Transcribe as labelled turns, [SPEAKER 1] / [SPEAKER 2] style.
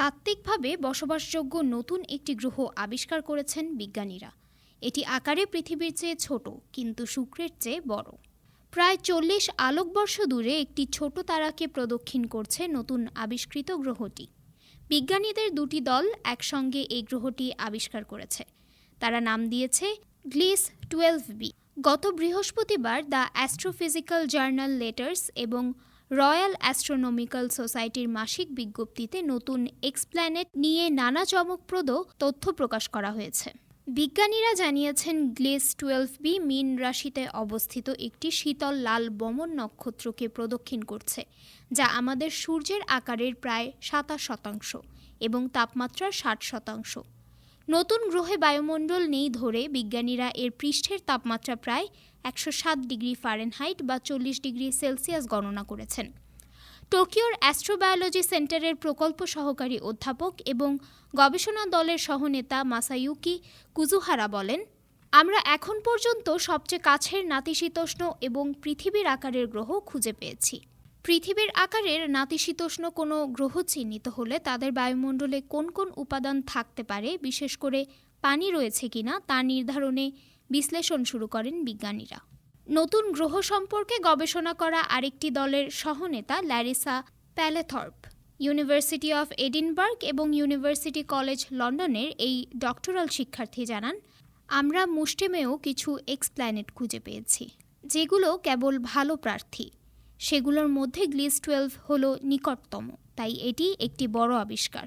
[SPEAKER 1] তাত্ত্বিকভাবে বসবাসযোগ্য নতুন একটি গ্রহ আবিষ্কার করেছেন বিজ্ঞানীরা। এটি আকারে পৃথিবীর চেয়ে ছোট, কিন্তু শুক্রের চেয়ে বড়। প্রায় চল্লিশ আলোকবর্ষ দূরে একটি ছোট তারাকে প্রদক্ষিণ করছে নতুন আবিষ্কৃত গ্রহটি। বিজ্ঞানীদের দুটি দল একসঙ্গে এই গ্রহটি আবিষ্কার করেছে। তারা নাম দিয়েছে গ্লিস টুয়েলভ বি। গত বৃহস্পতিবার দ্য অ্যাস্ট্রোফিজিক্যাল জার্নাল লেটার্স এবং রয়্যাল অ্যাস্ট্রোনমিক্যাল সোসাইটির মাসিক বিজ্ঞপ্তিতে নতুন এক্সপ্ল্যানেট নিয়ে নানা চমকপ্রদ তথ্য প্রকাশ করা হয়েছে। বিজ্ঞানীরা জানিয়েছেন, গ্লেস টুয়েলভ বি মিন রাশিতে অবস্থিত একটি শীতল লাল বমন নক্ষত্রকে প্রদক্ষিণ করছে, যা আমাদের সূর্যের আকারের প্রায় সাতাশ শতাংশ এবং তাপমাত্রার ষাট শতাংশ। নতুন গ্রহে বায়ুমণ্ডল নেই ধরে বিজ্ঞানীরা এর পৃষ্ঠের তাপমাত্রা প্রায় একশো সাত ডিগ্রি ফারেনহাইট বা চল্লিশ ডিগ্রি সেলসিয়াস গণনা করেছেন। টোকিওর অ্যাস্ট্রোবায়োলজি সেন্টারের প্রকল্প সহকারী অধ্যাপক এবং গবেষণা দলের সহনেতা মাসায়ুকি কুজুহারা বলেন, আমরা এখন পর্যন্ত সবচেয়ে কাছের নাতিশীতোষ্ণ এবং পৃথিবীর আকারের গ্রহ খুঁজে পেয়েছি। পৃথিবীর আকারের নাতিশীতোষ্ণ কোনো গ্রহ চিহ্নিত হলে তাদের বায়ুমণ্ডলে কোন কোন উপাদান থাকতে পারে, বিশেষ করে পানি রয়েছে কিনা, তা নির্ধারণে বিশ্লেষণ শুরু করেন বিজ্ঞানীরা। নতুন গ্রহ সম্পর্কে গবেষণা করা আরেকটি দলের সহনেতা Larissa Palethorpe. University of Edinburgh এবং ইউনিভার্সিটি কলেজ লন্ডনের এই ডক্টরাল শিক্ষার্থী জানান, আমরা মুষ্টিমেয় কিছু এক্সপ্ল্যানেট খুঁজে পেয়েছি, যেগুলো কেবল ভালো প্রার্থী। সেগুলোর মধ্যে গ্লিস টুয়েলভ হলো নিকটতম তাই এটি একটি বড় আবিষ্কার।